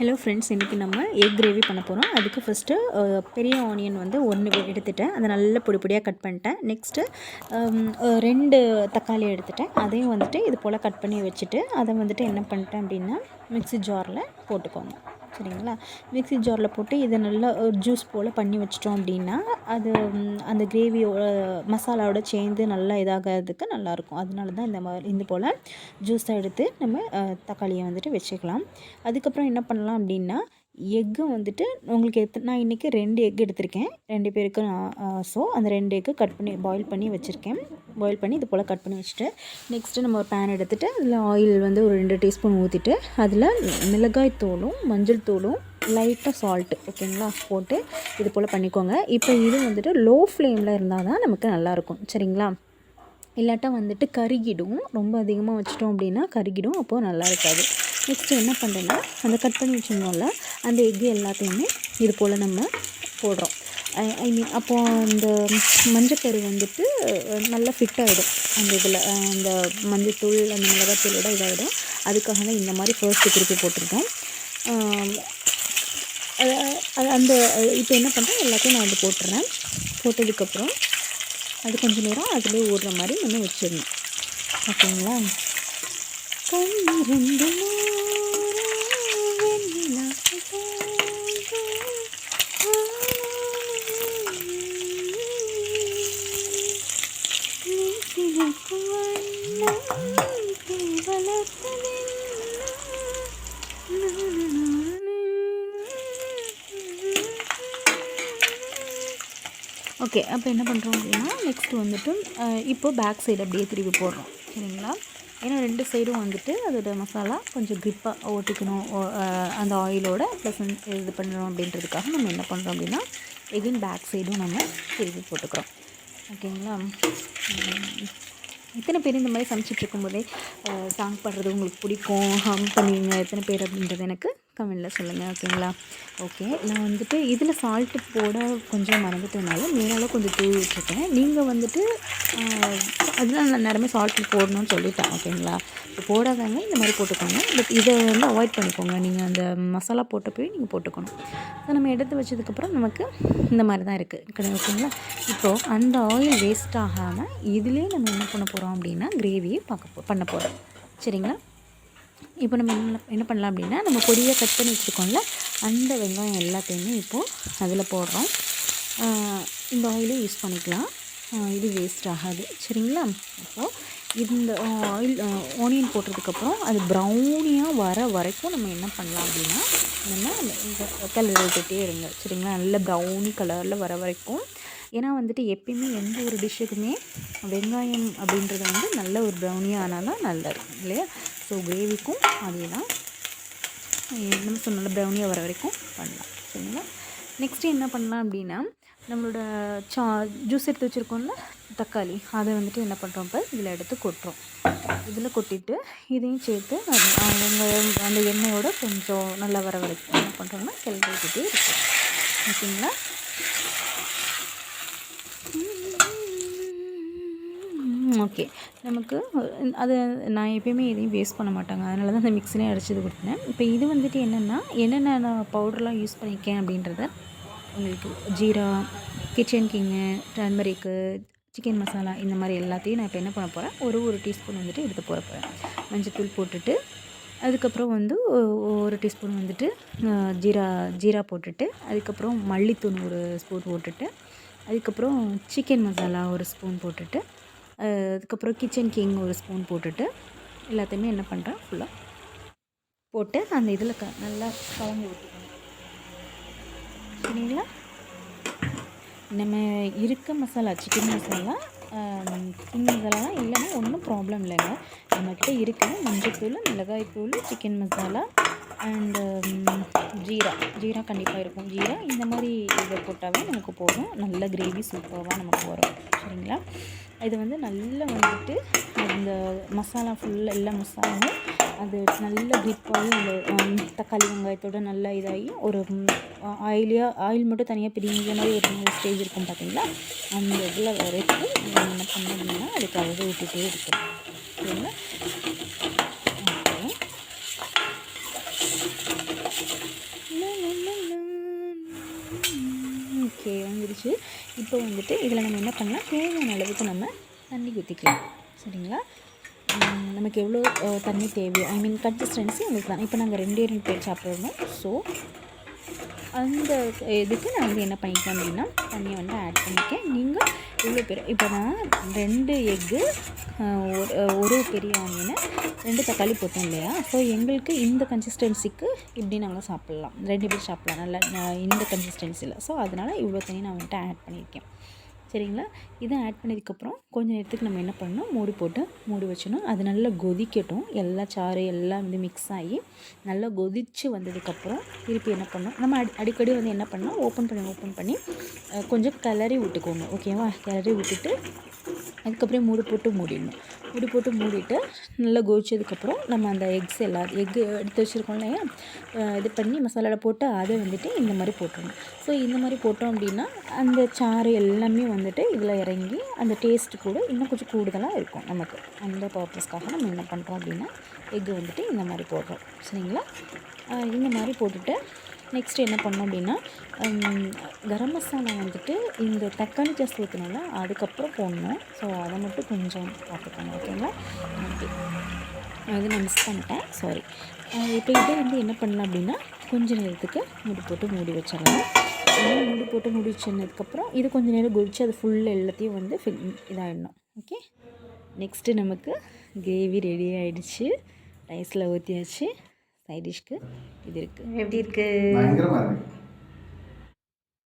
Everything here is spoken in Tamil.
ஹலோ ஃப்ரெண்ட்ஸ் இன்றைக்கி நம்ம எக் கிரேவி பண்ண போகிறோம் அதுக்கு ஃபஸ்ட்டு பெரிய ஆனியன் வந்து ஒன்று எடுத்துட்டேன். அதை நல்லா பொடி பொடியாக கட் பண்ணிட்டேன். நெக்ஸ்ட்டு ரெண்டு தக்காளி எடுத்துட்டேன். அதையும் வந்துட்டு இது போல் கட் பண்ணி வச்சுட்டு அதை வந்துட்டு என்ன பண்ணிட்டேன் அப்படின்னா மிக்ஸி ஜாரில் போட்டுக்கோங்க. சரிங்களா? மிக்சி ஜாரில் போட்டு இதை நல்லா ஒரு ஜூஸ் போல் பண்ணி வச்சிட்டோம் அப்படின்னா அது அந்த கிரேவியோட மசாலாவோட சேர்ந்து நல்லா இதாகிறதுக்கு நல்லாயிருக்கும். அதனால தான் இந்த மாதிரி இந்த போல் ஜூஸை எடுத்து நம்ம தக்காளியை வந்துட்டு வச்சுக்கலாம். அதுக்கப்புறம் என்ன பண்ணலாம் அப்படின்னா எக்கு வந்துட்டு உங்களுக்கு எத்தனை நான் இன்றைக்கி ரெண்டு எக் எடுத்திருக்கேன். ரெண்டு பேருக்கு நான் ஸோ அந்த ரெண்டு எக்கு கட் பண்ணி பாயில் பண்ணி வச்சுருக்கேன். பாயில் பண்ணி இது போல் கட் பண்ணி வச்சுட்டு நெக்ஸ்ட்டு நம்ம ஒரு பேன் எடுத்துகிட்டு அதில் ஆயில் வந்து ஒரு ரெண்டு டீஸ்பூன் ஊற்றிட்டு அதில் மிளகாய் தூளும் மஞ்சள் தூளும் லைட்டாக சால்ட்டு ஓகேங்களா போட்டு இது போல் பண்ணிக்கோங்க. இப்போ இது வந்துட்டு லோ ஃப்ளேமில் இருந்தால் தான் நமக்கு நல்லாயிருக்கும் சரிங்களா? இல்லாட்டா வந்துட்டு கருகிடும். ரொம்ப அதிகமாக வச்சிட்டோம் அப்படின்னா கருகிடும் அப்போது நல்லா இருக்காது. நெக்ஸ்ட்டு என்ன பண்ணுறேன்னா அந்த கட் பண்ணி வச்சுருந்தோம்ல அந்த எக்கு எல்லாத்தையுமே இது போல் நம்ம போடுறோம். ஐ மீன் அப்போது அந்த மஞ்சக்கரு வந்துட்டு நல்லா ஃபிட் ஆகிடும் அந்த இதில் அந்த மஞ்சத்தூள் அந்த மிளகாத்தூளோட இதாகிடும் அதுக்காக தான் இந்த மாதிரி ஃபர்ஸ்ட்டு திருப்பி போட்டிருக்கேன் அது- அந்த இப்போ என்ன பண்ணுறேன் எல்லாத்தையும் நான் வந்து போட்டுறேன். போட்டதுக்கப்புறம் அது கொஞ்சம் நேரம் அதிலே ஓடுற மாதிரி நம்ம வச்சிடணும். ஓகேங்களா? கண்ணிரண்டு ஓகே அப்போ என்ன பண்ணுறோம் அப்படின்னா நெக்ஸ்ட் வந்துட்டு இப்போது இப்போ பேக் சைடு அப்படியே திருப்பி போடுறோம். சரிங்களா? ஏன்னா ரெண்டு சைடும் வந்துட்டு அதோட மசாலா கொஞ்சம் க்ரிப்பாக ஓட்டிக்கணும் ஓ- அந்த ஆயிலோட ப்ளஸ் இது பண்ணணும் அப்படின்றதுக்காக நம்ம என்ன பண்ணுறோம் அப்படின்னா எகைன் பேக் சைடும் நம்ம திருப்பி போட்டுக்கிறோம். ஓகேங்களா எத்தனை பேர் இந்த மாதிரி சமைச்சிட்டு இருக்கும்போதே சாங் பாடுறது உங்களுக்கு பிடிக்கும் ஹம் பண்ணுவீங்க எத்தனை பேர் அப்படின்றது எனக்கு கமெண்டில் சொல்லுங்கள் ஓகேங்களா ஓகே நான் வந்துட்டு இதில் சால்ட்டு போட கொஞ்சம் மறந்துட்டதுனால மேலால் கொஞ்சம் தூவி விட்டுருக்கேன் நீங்கள் வந்துட்டு அதெல்லாம் நான் நேரமே சால்ட்டு போடணும்னு சொல்லிட்டேன் ஓகேங்களா போடாதவங்க இந்த மாதிரி போட்டுக்கோங்க. பட் இதை வந்து அவாய்ட் பண்ணிக்கோங்க. நீங்கள் அந்த மசாலா போட்ட போய் நீங்கள் போட்டுக்கணும். ஸோ நம்ம எடுத்து வச்சதுக்கப்புறம் நமக்கு இந்த மாதிரி தான் இருக்குது கிடையாது ஓகேங்களா? இப்போது அந்த ஆயில் வேஸ்ட் ஆகாமல் இதுலேயே நம்ம என்ன பண்ண போகிறோம் அப்படின்னா கிரேவியை பார்க்க போ பண்ண போகிறோம் சரிங்களா? இப்போ நம்ம என்ன என்ன பண்ணலாம் அப்படின்னா நம்ம பொடியை கட் பண்ணி வச்சுருக்கோம்ல அந்த வெங்காயம் எல்லாத்தையுமே இப்போது அதில் போடுறோம். இந்த ஆயிலே யூஸ் பண்ணிக்கலாம். இது வேஸ்ட் ஆகாது. சரிங்களா? அப்போது இந்த ஆயில் ஆனியன் போட்டதுக்கப்புறம் அது ப்ரௌனியாக வர வரைக்கும் நம்ம என்ன பண்ணலாம் அப்படின்னா நம்ம கலர் விட்டுட்டே இருங்க சரிங்களா? நல்ல ப்ரௌனி கலரில் வர வரைக்கும். ஏன்னா வந்துட்டு எப்பயுமே எந்த ஒரு டிஷ்ஷுக்குமே வெங்காயம் அப்படின்றது வந்து நல்ல ஒரு ப்ரௌனியாக ஆனால் தான் நல்லா இருக்கும் இல்லையா? ஸோ கிரேவிக்கும் அதே தான். நம்ம சொன்ன ப்ரௌனியாக வர வரைக்கும் பண்ணலாம். சரிங்களா? நெக்ஸ்ட்டு என்ன பண்ணலாம் அப்படின்னா நம்மளோட சா ஜூஸ் எடுத்து வச்சுருக்கோம்ல தக்காளி. அதை வந்துட்டு என்ன பண்ணுறோம் இப்போ இதில் எடுத்து கொட்டுறோம். இதில் கொட்டிட்டு இதையும் சேர்த்து அது- அந்த எண்ணெயோடு கொஞ்சம் நல்லா வர வரைக்கும் என்ன பண்ணுறோம்னா கிளறி இருக்கும். ஓகேங்களா? ஓகே. நமக்கு அது நான் எப்பயுமே எதையும் வேஸ்ட் பண்ண மாட்டாங்க. அதனால தான் அந்த மிக்ஸிலே அரைச்சது கொடுத்தேன். இப்போ இது வந்துட்டு என்னென்னா என்னென்ன நான் பவுடர்லாம் யூஸ் பண்ணியிருக்கேன் அப்படின்றத உங்களுக்கு jeera kitchen king turmeric chicken masala இந்த மாதிரி எல்லாத்தையும் நான் இப்போ என்ன பண்ண போகிறேன் ஒரு ஒரு டீஸ்பூன் வந்துட்டு எடுத்து போட போகிறேன் மஞ்சத்தூள் போட்டுட்டு அதுக்கப்புறம் வந்து ஒ- ஒரு டீஸ்பூன் வந்துட்டு ஜீரா ஜீரா போட்டுட்டு அதுக்கப்புறம் மல்லித்தூள் ஒரு ஸ்பூன் போட்டுட்டு அதுக்கப்புறம் சிக்கன் மசாலா ஒரு ஸ்பூன் போட்டுட்டு அதுக்கப்புறம் கிச்சன் கிங் ஒரு ஸ்பூன் போட்டுட்டு எல்லாத்தையுமே என்ன பண்ணுறேன் ஃபுல்லாக போட்டு அந்த இதில் க நல்லா கலந்து விட்டுக்கணும் சரிங்களா நம்ம இருக்க மசாலா சிக்கன் மசாலா இதெல்லாம் மசாலாலாம் இல்லைன்னா ஒன்றும் ப்ராப்ளம் இல்லைங்க. நம்மக்கிட்ட இருக்கிற மஞ்சத்தூள் மிளகாய்த்தூள் சிக்கன் மசாலா அண்டு ஜீரா. ஜீரா கண்டிப்பாக இருக்கும். ஜீரா இந்த மாதிரி இதை போட்டாவே நமக்கு போதும். நல்ல கிரேவி சூப்பராக நமக்கு வரும். சரிங்களா? இது வந்து நல்லா வந்துட்டு இந்த மசாலா ஃபுல்லாக எல்லா மசாலாவும் அது நல்ல டிப்பாகி அந்த தக்காளி வெங்காயத்தோட நல்லா இதாகி ஒரு ஆயிலியாக ஆயில் மட்டும் தனியாக பிரிஞ்ச மாதிரி ஒரு ஸ்டேஜ் இருக்கும் பார்த்தீங்களா? அந்த இதில் வரைக்கும் நம்ம என்ன பண்ணோம்னா அதுக்காகவே விட்டுட்டே இருக்கணும். சரிங்களா? ஓகே வந்துருச்சு. இப்போ வந்துட்டு இதில் நம்ம என்ன பண்ணால் தேவையான அளவுக்கு நம்ம தண்ணி ஊற்றிக்கலாம் சரிங்களா? நமக்கு எவ்வளோ தண்ணி தேவையோ ஐ மீன் கன்சிஸ்டன்சி உங்களுக்கு தான் இப்போ நாங்கள் ரெண்டே ரெண்டு பேர் சாப்பிட்றோம்? ஸோ அந்த இதுக்கு நான் வந்து என்ன பண்ணிட்டேன் அப்படின்னா தண்ணியை வந்து ஆட் பண்ணிக்கேன் நீங்கள் இவ்வளோ பேர் இப்போ நான் ரெண்டு எக்கு ஒரு பெரிய ஆனியனை ரெண்டு தக்காளி போட்டோம் இல்லையா? ஸோ எங்களுக்கு இந்த கன்சிஸ்டன்சிக்கு இப்படி நாங்கள் சாப்பிட்லாம். ரெண்டு பேர் சாப்பிட்லாம். நல்லா இந்த கன்சிஸ்டன்சியில் ஸோ அதனால் இவ்வளோ தண்ணி நான் வந்துட்டு ஆட் பண்ணியிருக்கேன். சரிங்களா? இதை ஆட் பண்ணதுக்கப்புறம் கொஞ்ச நேரத்துக்கு நம்ம என்ன பண்ணணும்? மூடி போட்டு மூடி வச்சிடணும். அது நல்லா கொதிக்கட்டும். எல்லா சாறு எல்லாம் வந்து மிக்ஸ் ஆகி நல்லா கொதித்து வந்ததுக்கப்புறம் திருப்பி என்ன பண்ணணும்? நம்ம அடி அடிக்கடி வந்து என்ன பண்ணணும்? ஓப்பன் பண்ணி ஓப்பன் பண்ணி கொஞ்சம் கிளறி விட்டுக்கோங்க ஓகேவா கிளறி விட்டுட்டு அதுக்கப்புறம் மூடி போட்டு மூடிடணும். மூடி போட்டு மூடிட்டு நல்லா கொதிச்சதுக்கப்புறம் நம்ம அந்த எக்ஸ் எல்லா எக்கு எடுத்து வச்சுருக்கோம் இல்லையா? இது பண்ணி மசாலாவில் போட்டு அதை வந்துட்டு இந்த மாதிரி போட்டுடணும். ஸோ இந்த மாதிரி போட்டோம் அப்படின்னா அந்த சாறு எல்லாமே வந்துட்டு இதில் இறங்கி அந்த டேஸ்ட் கூட இன்னும் கொஞ்சம் கூடுதலாக இருக்கும் நமக்கு. அந்த பர்பஸ்க்காக நம்ம என்ன பண்ணுறோம் அப்படின்னா எக்கு வந்துட்டு இந்த மாதிரி போடுறோம். சரிங்களா? இந்த மாதிரி போட்டுட்டு நெக்ஸ்ட் என்ன பண்ணோம் அப்படின்னா கரம் மசாலா வந்துட்டு இந்த தக்காளி ஜாஸ் ஊற்றினால அதுக்கப்புறம் போடணும். ஸோ அதை மட்டும் கொஞ்சம் பார்த்துக்கோங்க ஓகேங்களா ஓகே. அது நான் மிஸ் பண்ணிட்டேன். சாரி இப்போ இதை வந்து என்ன பண்ணலாம் அப்படின்னா கொஞ்ச நேரத்துக்கு மூடி போட்டு மூடி வச்சிடலாம். மூடி போட்டு மூடி வச்சதுக்கப்புறம் இது கொஞ்சம் நேரம் கொதிச்சு அது ஃபுல் எல்லாத்தையும் வந்து ஃபில் இதாகிடணும் ஓகே நெக்ஸ்ட்டு நமக்கு கிரேவி ரெடி ஆகிடுச்சு ரைஸில் ஊற்றியாச்சு சைட் டிஷ்க்கு இது இருக்குது எப்படி இருக்குது